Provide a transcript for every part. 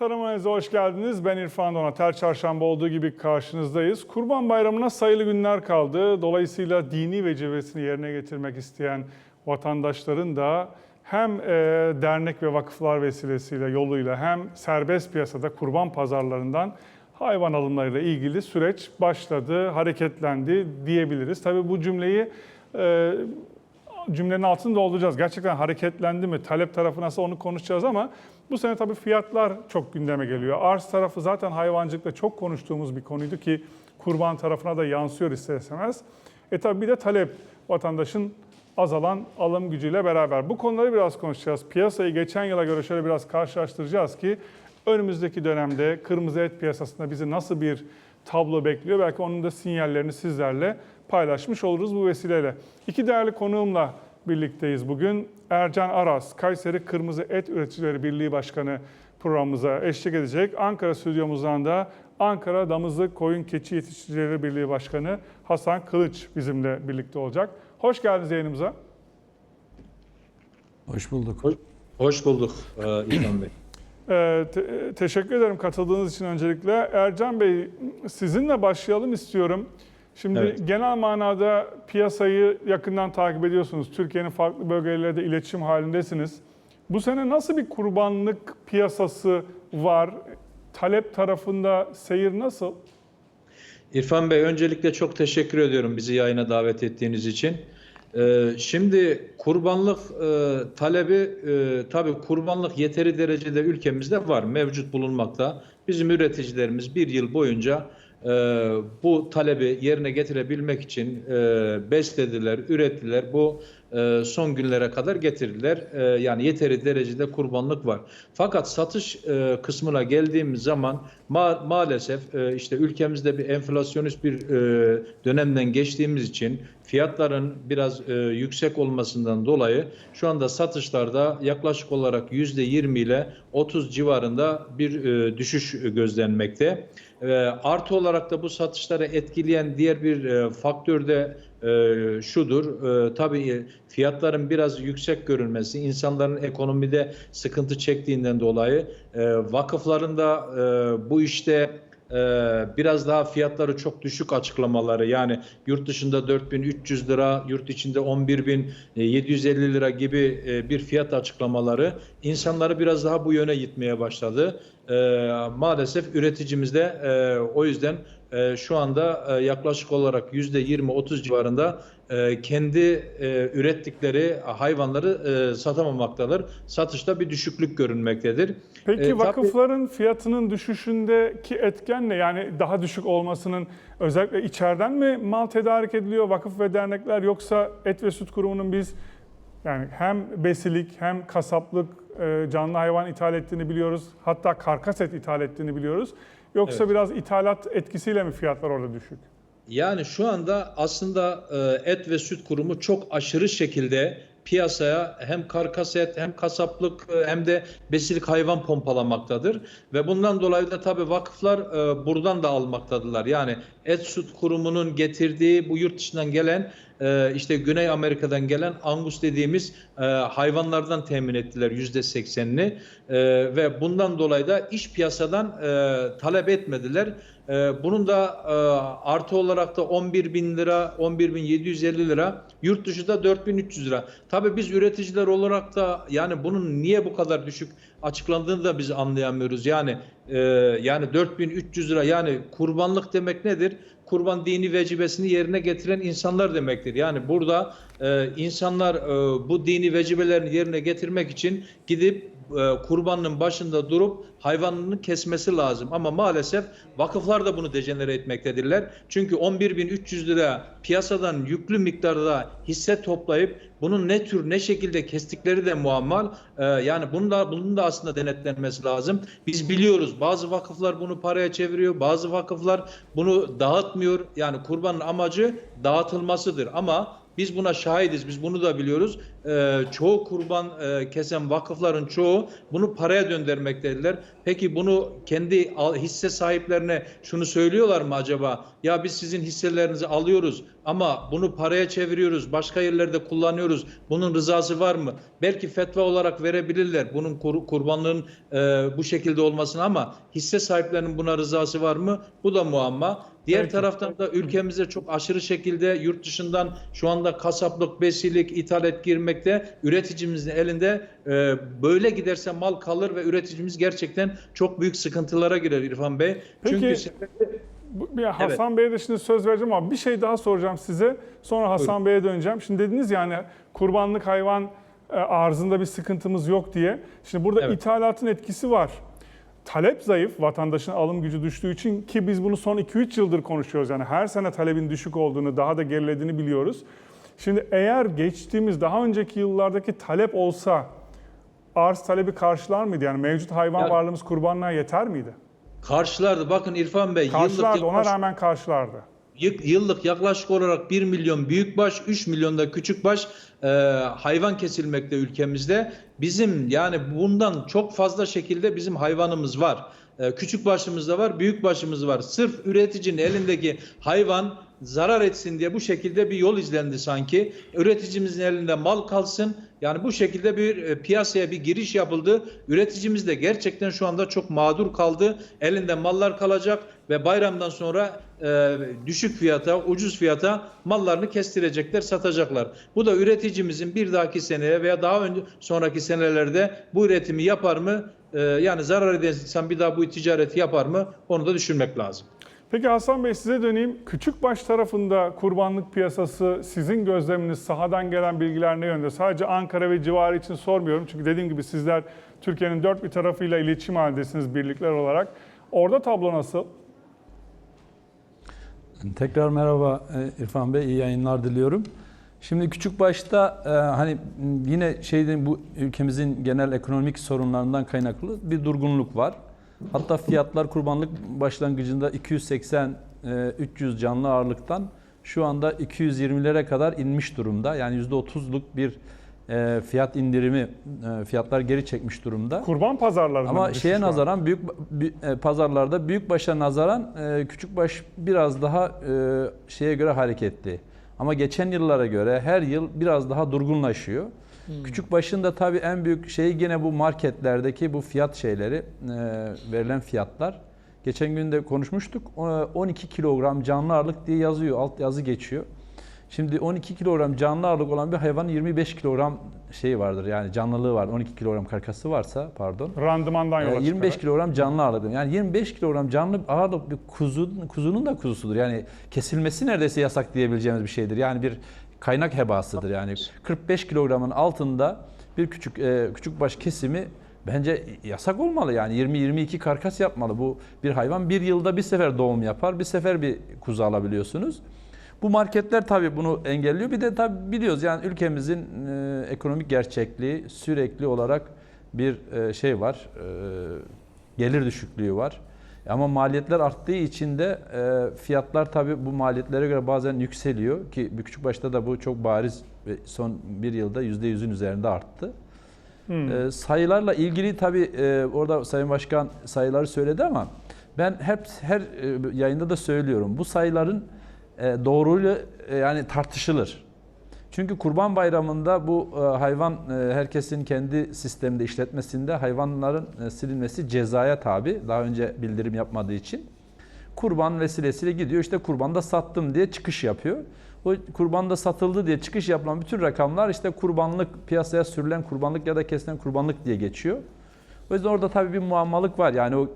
Tarım Analizi'ne hoş geldiniz. Ben İrfan Donat. Her çarşamba olduğu gibi karşınızdayız. Kurban Bayramı'na sayılı günler kaldı. Dolayısıyla dini vecibesini yerine getirmek isteyen vatandaşların da hem e, dernek ve vakıflar vesilesiyle, yoluyla hem serbest piyasada kurban pazarlarından hayvan alımlarıyla ilgili süreç başladı, hareketlendi diyebiliriz. Tabii bu cümleyi e, cümlenin altını dolduracağız. Gerçekten hareketlendi mi, talep tarafı nasıl onu konuşacağız ama bu sene tabii fiyatlar çok gündeme geliyor. Arz tarafı zaten hayvancılıkta çok konuştuğumuz bir konuydu ki kurban tarafına da yansıyor ister istemez. E tabii bir de talep vatandaşın azalan alım gücüyle beraber. Bu konuları biraz konuşacağız. Piyasayı geçen yıla göre şöyle biraz karşılaştıracağız ki önümüzdeki dönemde kırmızı et piyasasında bizi nasıl bir tablo bekliyor? Belki onun da sinyallerini sizlerle paylaşmış oluruz bu vesileyle. İki değerli konuğumla birlikteyiz bugün. Ercan Aras, Kayseri Kırmızı Et Üreticileri Birliği Başkanı programımıza eşlik edecek. Ankara stüdyomuzdan da Ankara Damızlık Koyun Keçi Yetiştiricileri Birliği Başkanı Hasan Kılıç bizimle birlikte olacak. Hoş geldiniz yayınımıza. Hoş bulduk. Hoş, hoş bulduk e, İlhan Bey. Ee, te- teşekkür ederim katıldığınız için öncelikle. Ercan Bey, sizinle başlayalım istiyorum. Şimdi Evet. genel manada piyasayı yakından takip ediyorsunuz. Türkiye'nin farklı bölgeleriyle de iletişim halindesiniz. Bu sene nasıl bir kurbanlık piyasası var? Talep tarafında seyir nasıl? İrfan Bey öncelikle çok teşekkür ediyorum bizi yayına davet ettiğiniz için. E, şimdi kurbanlık e, talebi e, tabii kurbanlık yeteri derecede ülkemizde var, mevcut bulunmakta. Bizim üreticilerimiz bir yıl boyunca bu talebi yerine getirebilmek için e, beslediler, ürettiler. Bu e, son günlere kadar getirdiler. E, yani yeteri derecede kurbanlık var. Fakat satış e, kısmına geldiğimiz zaman ma- maalesef işte ülkemizde bir enflasyonist bir dönemden geçtiğimiz için fiyatların biraz yüksek olmasından dolayı şu anda satışlarda yaklaşık olarak %20 ile 30 civarında bir düşüş gözlenmekte. Artı olarak da bu satışları etkileyen diğer bir faktör de e, şudur. E, tabii fiyatların biraz yüksek görünmesi, insanların ekonomide sıkıntı çektiğinden dolayı e, vakıfların da e, bu işte e, biraz daha fiyatları çok düşük açıklamaları yani yurt dışında 4300 lira, yurt içinde 11750 lira gibi e, bir fiyat açıklamaları insanları biraz daha bu yöne gitmeye başladı. E, maalesef üreticimiz de e, o yüzden e, şu anda e, yaklaşık olarak %20-30 civarında e, kendi e, ürettikleri hayvanları e, satamamaktadır. Satışta bir düşüklük görünmektedir. Peki E, tabii- vakıfların fiyatının düşüşündeki etken ne? Yani daha düşük olmasının özellikle içeriden mi mal tedarik ediliyor vakıf ve dernekler yoksa Et ve Süt Kurumu'nun biz yani hem besilik hem kasaplık e, canlı hayvan ithal ettiğini biliyoruz. Hatta karkas et ithal ettiğini biliyoruz. Yoksa Evet. biraz ithalat etkisiyle mi fiyatlar orada düşük? Yani şu anda aslında e, et ve süt kurumu çok aşırı şekilde piyasaya hem karkas et hem kasaplık e, hem de besilik hayvan pompalamaktadır. Ve bundan dolayı da tabii vakıflar e, buradan da almaktadırlar. Yani et süt kurumunun getirdiği bu yurt dışından gelen e, işte Güney Amerika'dan gelen angus dediğimiz e, hayvanlardan temin ettiler yüzde seksenini E, ve bundan dolayı da iş piyasadan e, talep etmediler. E, bunun da e, artı olarak da 11 bin lira, 11 bin 750 lira, yurt dışı da 4300 lira. Tabii biz üreticiler olarak da yani bunun niye bu kadar düşük açıklandığını da biz anlayamıyoruz. Yani e, yani 4300 lira yani kurbanlık demek nedir? Kurban dini vecibesini yerine getiren insanlar demektir. Yani burada e, insanlar e, bu dini vecibelerini yerine getirmek için gidip e, kurbanın başında durup hayvanını kesmesi lazım. Ama maalesef vakıflar da bunu dejenere etmektedirler. Çünkü 11.300 lira piyasadan yüklü miktarda hisse toplayıp bunun ne tür ne şekilde kestikleri de muammal. E, yani bunun da, bunun da aslında denetlenmesi lazım. Biz biliyoruz bazı vakıflar bunu paraya çeviriyor. Bazı vakıflar bunu dağıtmıyor. Yani kurbanın amacı dağıtılmasıdır. Ama biz buna şahidiz. Biz bunu da biliyoruz. e, çoğu kurban e, kesen vakıfların çoğu bunu paraya döndürmektediler. Peki bunu kendi hisse sahiplerine şunu söylüyorlar mı acaba? Ya biz sizin hisselerinizi alıyoruz ama bunu paraya çeviriyoruz, başka yerlerde kullanıyoruz. Bunun rızası var mı? Belki fetva olarak verebilirler bunun kur- kurbanlığın e, bu şekilde olmasını ama hisse sahiplerinin buna rızası var mı? Bu da muamma. Diğer Peki. taraftan da ülkemize çok aşırı şekilde yurt dışından şu anda kasaplık, besilik, ithalat girmekte. Üreticimizin elinde e, böyle giderse mal kalır ve üreticimiz gerçekten çok büyük sıkıntılara girer İrfan Bey. Peki, Çünkü Bu- Bir Hasan Bey'e de şimdi söz vereceğim ama bir şey daha soracağım size. Sonra Hasan Bey'e döneceğim. Şimdi dediniz yani kurbanlık hayvan e, arzında bir sıkıntımız yok diye. Şimdi burada Evet. ithalatın etkisi var. Talep zayıf, vatandaşın alım gücü düştüğü için ki biz bunu son 2-3 yıldır konuşuyoruz. Yani her sene talebin düşük olduğunu, daha da gerilediğini biliyoruz. Şimdi eğer geçtiğimiz daha önceki yıllardaki talep olsa arz talebi karşılar mıydı? Yani mevcut hayvan Ya- varlığımız kurbanlığa yeter miydi? karşılardı. Bakın İrfan Bey Karşılardı, yıllık, ona rağmen karşılardı. Yı- yıllık yaklaşık olarak 1 milyon büyükbaş, 3 milyon da küçükbaş e, hayvan kesilmekte ülkemizde. Bizim yani bundan çok fazla şekilde bizim hayvanımız var. E, küçük başımız da var, büyük başımız var. Sırf üreticinin elindeki hayvan zarar etsin diye bu şekilde bir yol izlendi sanki. Üreticimizin elinde mal kalsın. Yani bu şekilde bir e, piyasaya bir giriş yapıldı. Üreticimiz de gerçekten şu anda çok mağdur kaldı. Elinde mallar kalacak ve bayramdan sonra e, düşük fiyata, ucuz fiyata mallarını kestirecekler, satacaklar. Bu da üreticimizin bir dahaki seneye veya daha önce sonraki senelerde bu üretimi yapar mı? E, yani zarar edersen bir daha bu ticareti yapar mı? Onu da düşünmek lazım. Peki Hasan Bey size döneyim. Küçükbaş tarafında kurbanlık piyasası sizin gözleminiz, sahadan gelen bilgiler ne yönde? Sadece Ankara ve civarı için sormuyorum. Çünkü dediğim gibi sizler Türkiye'nin dört bir tarafıyla iletişim halindesiniz birlikler olarak. Orada tablo nasıl? Tekrar merhaba e, İrfan Bey, iyi yayınlar diliyorum. Şimdi küçük başta e, hani yine şeyden bu ülkemizin genel ekonomik sorunlarından kaynaklı bir durgunluk var. Hatta fiyatlar kurbanlık başlangıcında 280 e, 300 canlı ağırlıktan şu anda 220'lere kadar inmiş durumda. Yani %30'luk bir e, fiyat indirimi, e, fiyatlar geri çekmiş durumda. Kurban pazarlarında Ama şeye nazaran büyük bü- pazarlarda büyük başa nazaran küçük baş biraz daha şeye göre hareketli. Ama geçen yıllara göre her yıl biraz daha durgunlaşıyor. Küçük başın da tabii en büyük şeyi gene bu marketlerdeki bu fiyat şeyleri e, verilen fiyatlar. Geçen gün de konuşmuştuk. O- 12 kilogram canlı ağırlık diye yazıyor. Alt yazı geçiyor. Şimdi 12 kilogram canlı ağırlık olan bir hayvanın 25 kilogram şeyi vardır. Yani canlılığı var. 12 kilogram karkası varsa pardon. Randımandan yola Ee, 25 çıkarak. kilogram canlı ağırlık. Yani 25 kilogram canlı ağırlık bir kuzu, kuzunun da kuzusudur. Yani kesilmesi neredeyse yasak diyebileceğimiz bir şeydir. Yani bir kaynak hebasıdır. Yani 45 kilogramın altında bir küçük e, küçük baş kesimi bence yasak olmalı. Yani 20-22 karkas yapmalı. Bu bir hayvan bir yılda bir sefer doğum yapar. Bir sefer bir kuzu alabiliyorsunuz. Bu marketler tabii bunu engelliyor. Bir de tabii biliyoruz yani ülkemizin e, ekonomik gerçekliği sürekli olarak bir e, şey var. e, gelir düşüklüğü var. Ama maliyetler arttığı için de e, fiyatlar tabii bu maliyetlere göre bazen yükseliyor ki bir küçük başta da bu çok bariz ve son bir yılda %100'ün üzerinde arttı. Hmm. E, sayılarla ilgili tabii e, orada Sayın Başkan sayıları söyledi ama ben hep her e, yayında da söylüyorum. Bu sayıların e, doğruluğu e, yani tartışılır. Çünkü Kurban Bayramı'nda bu e, hayvan e, herkesin kendi sisteminde işletmesinde hayvanların e, silinmesi cezaya tabi. Daha önce bildirim yapmadığı için. Kurban vesilesiyle gidiyor işte kurbanda sattım diye çıkış yapıyor. O kurbanda satıldı diye çıkış yapılan bütün rakamlar işte kurbanlık piyasaya sürülen kurbanlık ya da kesilen kurbanlık diye geçiyor. O yüzden orada tabii bir muammalık var. Yani o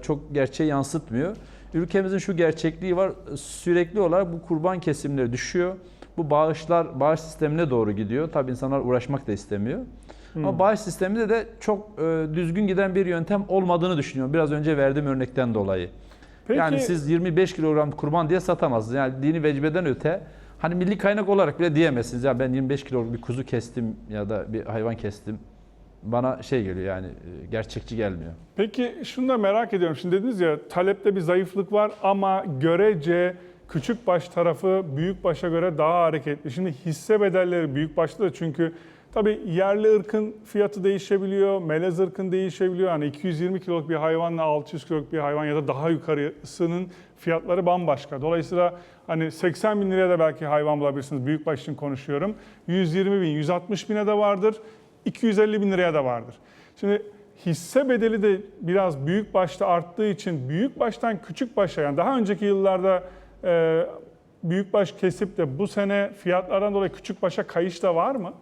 çok gerçeği yansıtmıyor. Ülkemizin şu gerçekliği var. Sürekli olarak bu kurban kesimleri düşüyor. Bu bağışlar bağış sistemine doğru gidiyor. Tabii insanlar uğraşmak da istemiyor. Ama bağış sisteminde de çok e, düzgün giden bir yöntem olmadığını düşünüyorum. Biraz önce verdiğim örnekten dolayı. Peki, Yani siz 25 kilogram kurban diye satamazsınız. Yani dini vecibeden öte hani milli kaynak olarak bile diyemezsiniz. Ya ben 25 kilo bir kuzu kestim ya da bir hayvan kestim. Bana şey geliyor yani e, gerçekçi gelmiyor. Peki şunu da merak ediyorum. Şimdi dediniz ya talepte bir zayıflık var ama görece küçük baş tarafı büyük başa göre daha hareketli. Şimdi hisse bedelleri büyük başta da çünkü Tabii yerli ırkın fiyatı değişebiliyor, melez ırkın değişebiliyor. Yani 220 kiloluk bir hayvanla 600 kiloluk bir hayvan ya da daha yukarısının fiyatları bambaşka. Dolayısıyla hani 80 bin liraya da belki hayvan bulabilirsiniz. Büyükbaş için konuşuyorum. 120 bin, 160 bine de vardır. 250 bin liraya da vardır. Şimdi hisse bedeli de biraz büyük başta arttığı için büyük baştan küçük başa yani daha önceki yıllarda e, büyük baş kesip de bu sene fiyatlardan dolayı küçük başa kayış da var mı?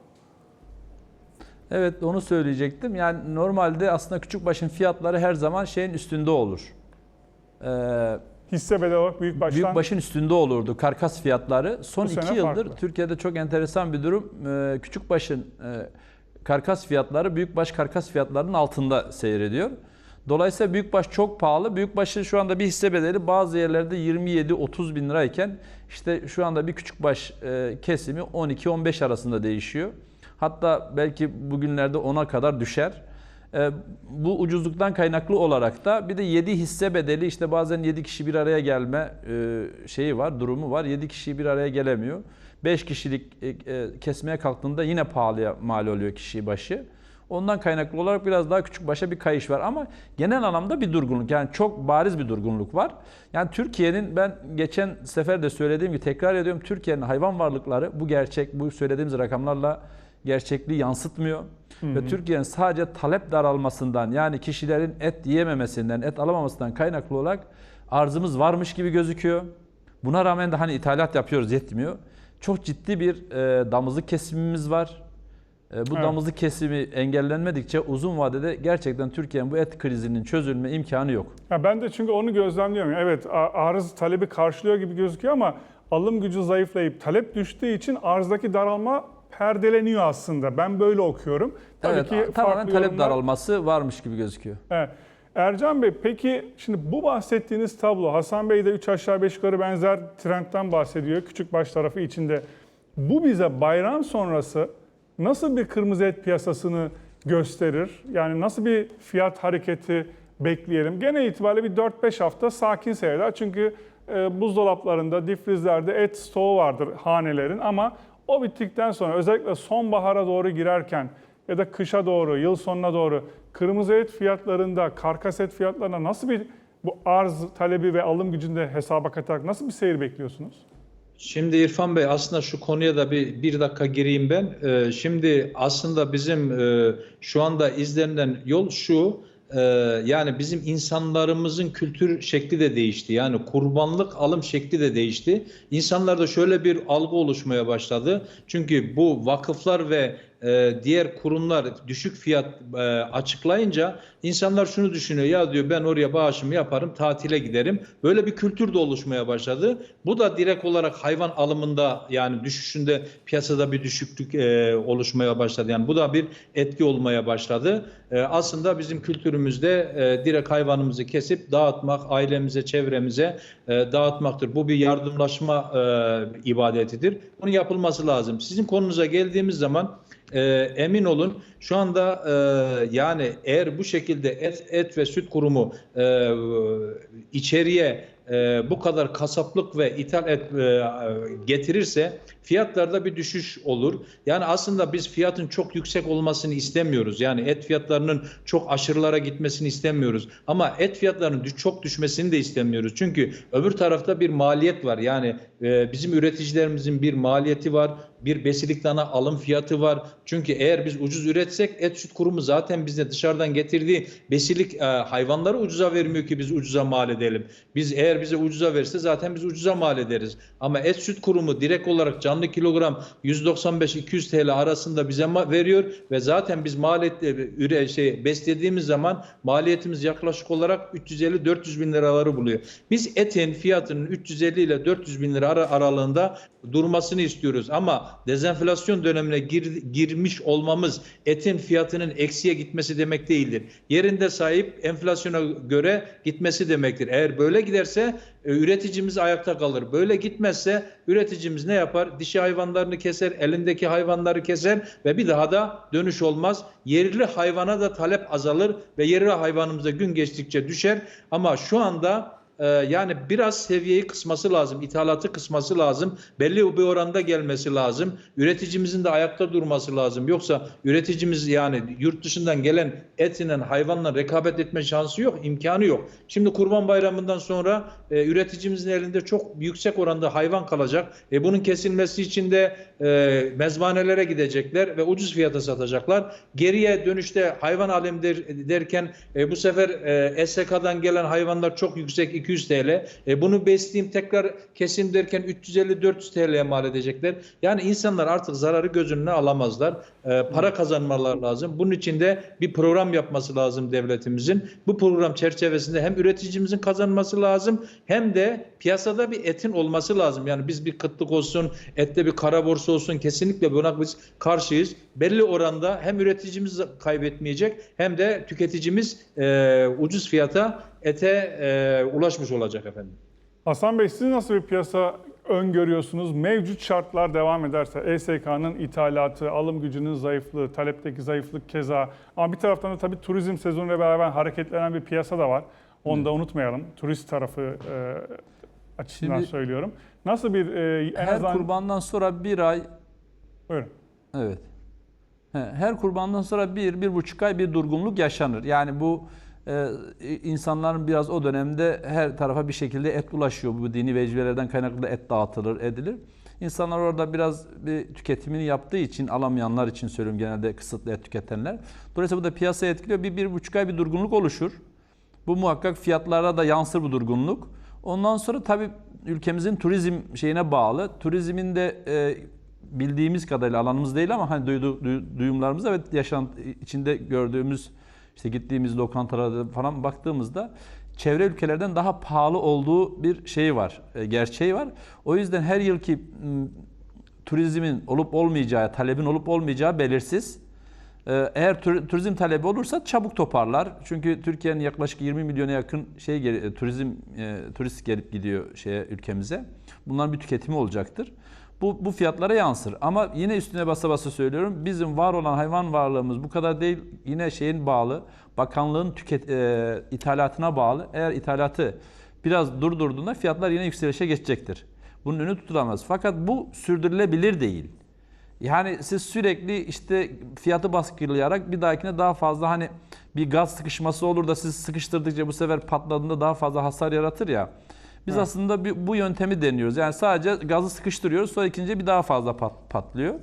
Evet onu söyleyecektim. Yani normalde aslında küçük başın fiyatları her zaman şeyin üstünde olur. Ee, Hisse bedeli olarak büyük baştan büyük başın üstünde olurdu karkas fiyatları. Son iki yıldır farklı. Türkiye'de çok enteresan bir durum. Ee, küçük başın e, karkas fiyatları büyük baş karkas fiyatlarının altında seyrediyor. Dolayısıyla büyük baş çok pahalı. Büyük başın şu anda bir hisse bedeli bazı yerlerde 27-30 bin lirayken işte şu anda bir küçük baş e, kesimi 12-15 arasında değişiyor. Hatta belki bugünlerde 10'a kadar düşer. E, bu ucuzluktan kaynaklı olarak da bir de 7 hisse bedeli işte bazen 7 kişi bir araya gelme e, şeyi var, durumu var. 7 kişi bir araya gelemiyor. 5 kişilik kesmeye kalktığında yine pahalıya mal oluyor kişi başı. Ondan kaynaklı olarak biraz daha küçük başa bir kayış var ama genel anlamda bir durgunluk yani çok bariz bir durgunluk var. Yani Türkiye'nin ben geçen sefer de söylediğim gibi tekrar ediyorum Türkiye'nin hayvan varlıkları bu gerçek bu söylediğimiz rakamlarla gerçekliği yansıtmıyor. Ve Türkiye'nin sadece talep daralmasından yani kişilerin et yiyememesinden, et alamamasından kaynaklı olarak arzımız varmış gibi gözüküyor. Buna rağmen de hani ithalat yapıyoruz yetmiyor. Çok ciddi bir e, damızlık kesimimiz var. E, bu Evet. damızlık kesimi engellenmedikçe uzun vadede gerçekten Türkiye'nin bu et krizinin çözülme imkanı yok. Ya ben de çünkü onu gözlemliyorum. Evet arz talebi karşılıyor gibi gözüküyor ama alım gücü zayıflayıp talep düştüğü için arzdaki daralma perdeleniyor aslında. Ben böyle okuyorum. Tabii evet, ki tamamen talep yorumlar- daralması varmış gibi gözüküyor. Evet. Ercan Bey peki şimdi bu bahsettiğiniz tablo Hasan Bey de 3 aşağı 5 yukarı benzer trendten bahsediyor küçük baş tarafı içinde. Bu bize bayram sonrası nasıl bir kırmızı et piyasasını gösterir? Yani nasıl bir fiyat hareketi bekleyelim? Genel itibariyle bir 4-5 hafta sakin seyreder. Çünkü e, buzdolaplarında, difrizlerde et stoğu vardır hanelerin ama o bittikten sonra özellikle sonbahara doğru girerken ya da kışa doğru, yıl sonuna doğru kırmızı et fiyatlarında, karkas et fiyatlarına nasıl bir bu arz talebi ve alım gücünde hesaba katarak nasıl bir seyir bekliyorsunuz? Şimdi İrfan Bey aslında şu konuya da bir, bir dakika gireyim ben. Ee, şimdi aslında bizim e, şu anda izlenilen yol şu. e, yani bizim insanlarımızın kültür şekli de değişti. Yani kurbanlık alım şekli de değişti. İnsanlarda şöyle bir algı oluşmaya başladı. Çünkü bu vakıflar ve e, diğer kurumlar düşük fiyat e, açıklayınca insanlar şunu düşünüyor ya diyor ben oraya bağışımı yaparım tatile giderim. Böyle bir kültür de oluşmaya başladı. Bu da direkt olarak hayvan alımında yani düşüşünde piyasada bir düşüklük e, oluşmaya başladı. Yani bu da bir etki olmaya başladı. Aslında bizim kültürümüzde e, direkt hayvanımızı kesip dağıtmak ailemize çevremize dağıtmaktır. Bu bir yardımlaşma ibadetidir. Bunun yapılması lazım. Sizin konunuza geldiğimiz zaman e, emin olun şu anda e, yani eğer bu şekilde et, et ve süt kurumu e, içeriye e, bu kadar kasaplık ve ithal et e, getirirse fiyatlarda bir düşüş olur. Yani aslında biz fiyatın çok yüksek olmasını istemiyoruz. Yani et fiyatlarının çok aşırılara gitmesini istemiyoruz. Ama et fiyatlarının çok düşmesini de istemiyoruz. Çünkü öbür tarafta bir maliyet var. Yani e, bizim üreticilerimizin bir maliyeti var. Bir besilik dana alım fiyatı var. Çünkü eğer biz ucuz üretsek et süt kurumu zaten bize dışarıdan getirdiği besilik e, hayvanları ucuza vermiyor ki biz ucuza mal edelim. Biz eğer bize ucuza verse zaten biz ucuza mal ederiz. Ama et süt kurumu direkt olarak canlı kilogram 195-200 TL arasında bize veriyor ve zaten biz maliyet e, üre şey beslediğimiz zaman maliyetimiz yaklaşık olarak 350-400 bin liraları buluyor. Biz etin fiyatının 350 ile 400 bin lira ara- aralığında durmasını istiyoruz ama dezenflasyon dönemine gir- girmiş olmamız etin fiyatının eksiye gitmesi demek değildir. Yerinde sahip enflasyona göre gitmesi demektir. Eğer böyle giderse e, üreticimiz ayakta kalır. Böyle gitmezse üreticimiz ne yapar? Dişi hayvanlarını keser, elindeki hayvanları keser ve bir daha da dönüş olmaz. Yerli hayvana da talep azalır ve yerli hayvanımıza gün geçtikçe düşer. Ama şu anda e, yani biraz seviyeyi kısması lazım, ithalatı kısması lazım, belli bir oranda gelmesi lazım. Üreticimizin de ayakta durması lazım. Yoksa üreticimiz yani yurt dışından gelen etle, hayvanla rekabet etme şansı yok, imkanı yok. Şimdi Kurban Bayramı'ndan sonra e, üreticimizin elinde çok yüksek oranda hayvan kalacak. E, bunun kesilmesi için de e, mezbanelere gidecekler ve ucuz fiyata satacaklar. Geriye dönüşte hayvan alem der, derken e, bu sefer e, SSK'dan gelen hayvanlar çok yüksek 200 TL. E, bunu besleyeyim tekrar kesim derken 350-400 TL'ye mal edecekler. Yani insanlar artık zararı göz önüne alamazlar. E, para kazanmalar lazım. Bunun için de bir program yapması lazım devletimizin. Bu program çerçevesinde hem üreticimizin kazanması lazım hem de piyasada bir etin olması lazım. Yani biz bir kıtlık olsun, ette bir kara borsa olsun kesinlikle buna biz karşıyız. Belli oranda hem üreticimiz kaybetmeyecek hem de tüketicimiz e, ucuz fiyata ete e, ulaşmış olacak efendim. Hasan Bey siz nasıl bir piyasa öngörüyorsunuz? Mevcut şartlar devam ederse ESK'nın ithalatı, alım gücünün zayıflığı, talepteki zayıflık keza. Ama bir taraftan da tabii turizm sezonuyla beraber hareketlenen bir piyasa da var. Onu da unutmayalım. Turist tarafı e, açısından Şimdi- söylüyorum. Nasıl bir e, en Her azından... kurbandan sonra bir ay Buyurun. Evet. He, Her kurbandan sonra bir, bir buçuk ay bir durgunluk yaşanır. Yani bu e, insanların biraz o dönemde her tarafa bir şekilde et ulaşıyor. Bu dini vecibelerden kaynaklı da et dağıtılır, edilir. İnsanlar orada biraz bir tüketimini yaptığı için, alamayanlar için söylüyorum genelde kısıtlı et tüketenler. Dolayısıyla bu da piyasayı etkiliyor. Bir, bir buçuk ay bir durgunluk oluşur. Bu muhakkak fiyatlara da yansır bu durgunluk. Ondan sonra tabii ülkemizin turizm şeyine bağlı. Turizmin de e, bildiğimiz kadarıyla alanımız değil ama hani duydu, duy- duyumlarımızda ve yaşantı içinde gördüğümüz işte gittiğimiz lokantalarda falan baktığımızda çevre ülkelerden daha pahalı olduğu bir şey var, e, gerçeği var. O yüzden her yılki m, turizmin olup olmayacağı, talebin olup olmayacağı belirsiz. Ee, Eğer tur- turizm talebi olursa çabuk toparlar. Çünkü Türkiye'nin yaklaşık 20 milyona yakın şey e, turizm e, turist gelip gidiyor şeye ülkemize. Bunların bir tüketimi olacaktır. Bu, bu fiyatlara yansır. Ama yine üstüne basa basa söylüyorum. Bizim var olan hayvan varlığımız bu kadar değil. Yine şeyin bağlı. Bakanlığın tüket, e, ithalatına bağlı. Eğer ithalatı biraz durdurduğunda fiyatlar yine yükselişe geçecektir. Bunun önü tutulamaz. Fakat bu sürdürülebilir değil. Yani siz sürekli işte fiyatı baskılayarak bir dahakine daha fazla hani bir gaz sıkışması olur da siz sıkıştırdıkça bu sefer patladığında daha fazla hasar yaratır ya. Biz aslında bir- bu yöntemi deniyoruz. Yani sadece gazı sıkıştırıyoruz sonra ikinci bir daha fazla pat- patlıyor.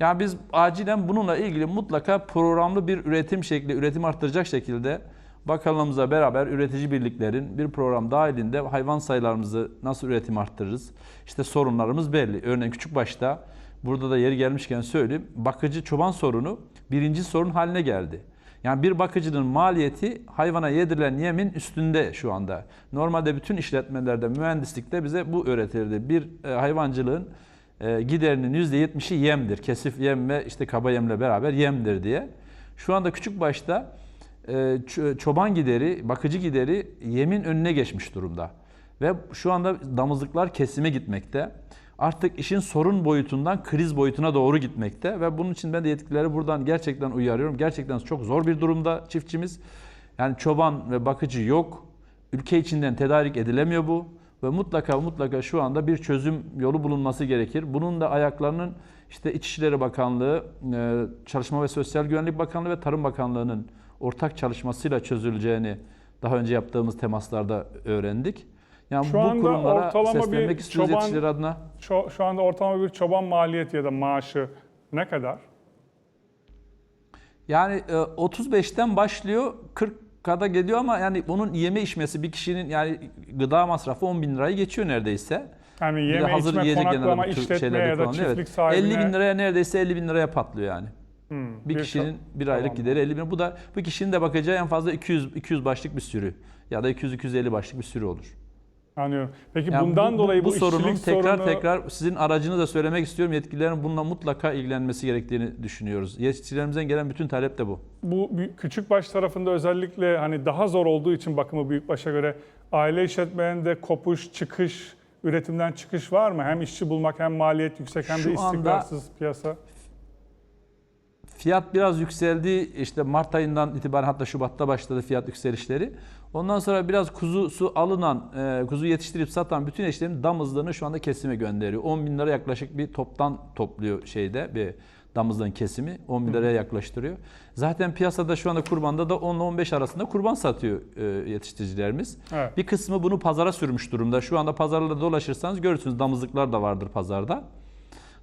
Yani biz acilen bununla ilgili mutlaka programlı bir üretim şekli, üretim arttıracak şekilde bakanlığımızla beraber üretici birliklerin bir program dahilinde hayvan sayılarımızı nasıl üretim arttırırız? İşte sorunlarımız belli. Örneğin küçük başta burada da yeri gelmişken söyleyeyim. Bakıcı çoban sorunu birinci sorun haline geldi. Yani bir bakıcının maliyeti hayvana yedirilen yemin üstünde şu anda. Normalde bütün işletmelerde, mühendislikte bize bu öğretilirdi. Bir e, hayvancılığın e, giderinin %70'i yemdir. Kesif yem ve işte kaba yemle beraber yemdir diye. Şu anda küçük başta e, çoban gideri, bakıcı gideri yemin önüne geçmiş durumda. Ve şu anda damızlıklar kesime gitmekte. Artık işin sorun boyutundan kriz boyutuna doğru gitmekte ve bunun için ben de yetkilileri buradan gerçekten uyarıyorum. Gerçekten çok zor bir durumda çiftçimiz. Yani çoban ve bakıcı yok. Ülke içinden tedarik edilemiyor bu ve mutlaka mutlaka şu anda bir çözüm yolu bulunması gerekir. Bunun da ayaklarının işte İçişleri Bakanlığı, e, Çalışma ve Sosyal Güvenlik Bakanlığı ve Tarım Bakanlığı'nın ortak çalışmasıyla çözüleceğini daha önce yaptığımız temaslarda öğrendik. Yani Şu bu anda kurumlara ortalama bir çoban- adına. Şu, şu anda ortalama bir çoban maliyeti ya da maaşı ne kadar? Yani e, 35'ten başlıyor 40'a geliyor ama yani bunun yeme içmesi bir kişinin yani gıda masrafı 10 bin lirayı geçiyor neredeyse. Yani Bir yeme, hazır içme, konaklama, işletme ya da çiftlik Evet. sahibine... 50 bin liraya neredeyse 50 bin liraya patlıyor yani. Hmm, Bir, bir kişinin ço- bir aylık tamam. gideri 50 bin. Bu da bu kişinin de bakacağı en fazla 200 200 başlık bir sürü ya da 200 250 başlık bir sürü olur. Anlıyorum. Peki Yani bundan dolayı bu, sorunun işçilik tekrar sorunu... tekrar sizin aracınızla söylemek istiyorum. Yetkililerin bununla mutlaka ilgilenmesi gerektiğini düşünüyoruz. Yetkilerimizden gelen bütün talep de bu. bu küçük baş tarafında özellikle hani daha zor olduğu için bakımı büyük başa göre aile işletmelerinde kopuş, çıkış, üretimden çıkış var mı? Hem işçi bulmak hem maliyet yüksek hem de Şu anda- istikrarsız piyasa. Fiyat biraz yükseldi. İşte Mart ayından itibaren hatta Şubat'ta başladı fiyat yükselişleri. Ondan sonra biraz kuzusu alınan, e, kuzu yetiştirip satan bütün eşlerin damızlarını şu anda kesime gönderiyor. 10 bin lira yaklaşık bir toptan topluyor şeyde bir damızlığın kesimi 10 bin liraya yaklaştırıyor. Zaten piyasada şu anda kurbanda da 10 ile 15 arasında kurban satıyor e, yetiştiricilerimiz. Evet. Bir kısmı bunu pazara sürmüş durumda. Şu anda pazarlarda dolaşırsanız görürsünüz damızlıklar da vardır pazarda.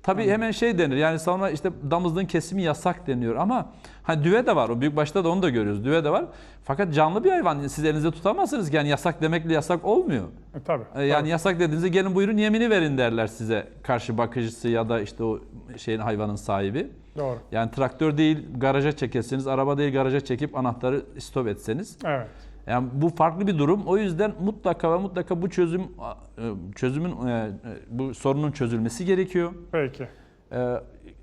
Tabii hemen şey denir yani sonra işte damızlığın kesimi yasak deniyor ama hani düve de var o büyük başta da onu da görüyoruz düve de var. Fakat canlı bir hayvan siz elinizde tutamazsınız ki yani yasak demekle yasak olmuyor. E, tabii. E, Yani tabii. yasak dediğinizde gelin buyurun yemini verin derler size karşı bakıcısı ya da işte o şeyin hayvanın sahibi. Doğru. Yani traktör değil garaja çekesiniz, araba değil garaja çekip anahtarı stop etseniz. Evet. Yani bu farklı bir durum. O yüzden mutlaka ve mutlaka bu çözüm e, çözümün e, bu sorunun çözülmesi gerekiyor. Peki. E,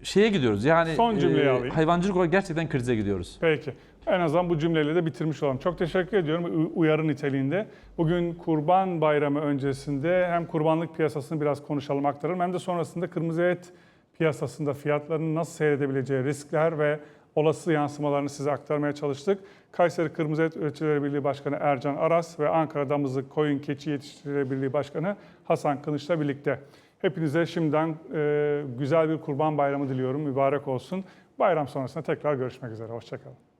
Şeye gidiyoruz. Yani Son cümleyi alayım. hayvancılık olarak gerçekten krize gidiyoruz. Peki. En azından bu cümleyle de bitirmiş olalım. Çok teşekkür ediyorum uyarı niteliğinde. Bugün Kurban Bayramı öncesinde hem kurbanlık piyasasını biraz konuşalım, aktaralım hem de sonrasında kırmızı et piyasasında fiyatlarının nasıl seyredebileceği riskler ve olası yansımalarını size aktarmaya çalıştık. Kayseri Kırmızı Et Üreticileri Birliği Başkanı Ercan Aras ve Ankara Damızlık Koyun Keçi Yetiştiricileri Birliği Başkanı Hasan Kılıç'la birlikte. Hepinize şimdiden e, güzel bir kurban bayramı diliyorum. Mübarek olsun. Bayram sonrasında tekrar görüşmek üzere. Hoşçakalın.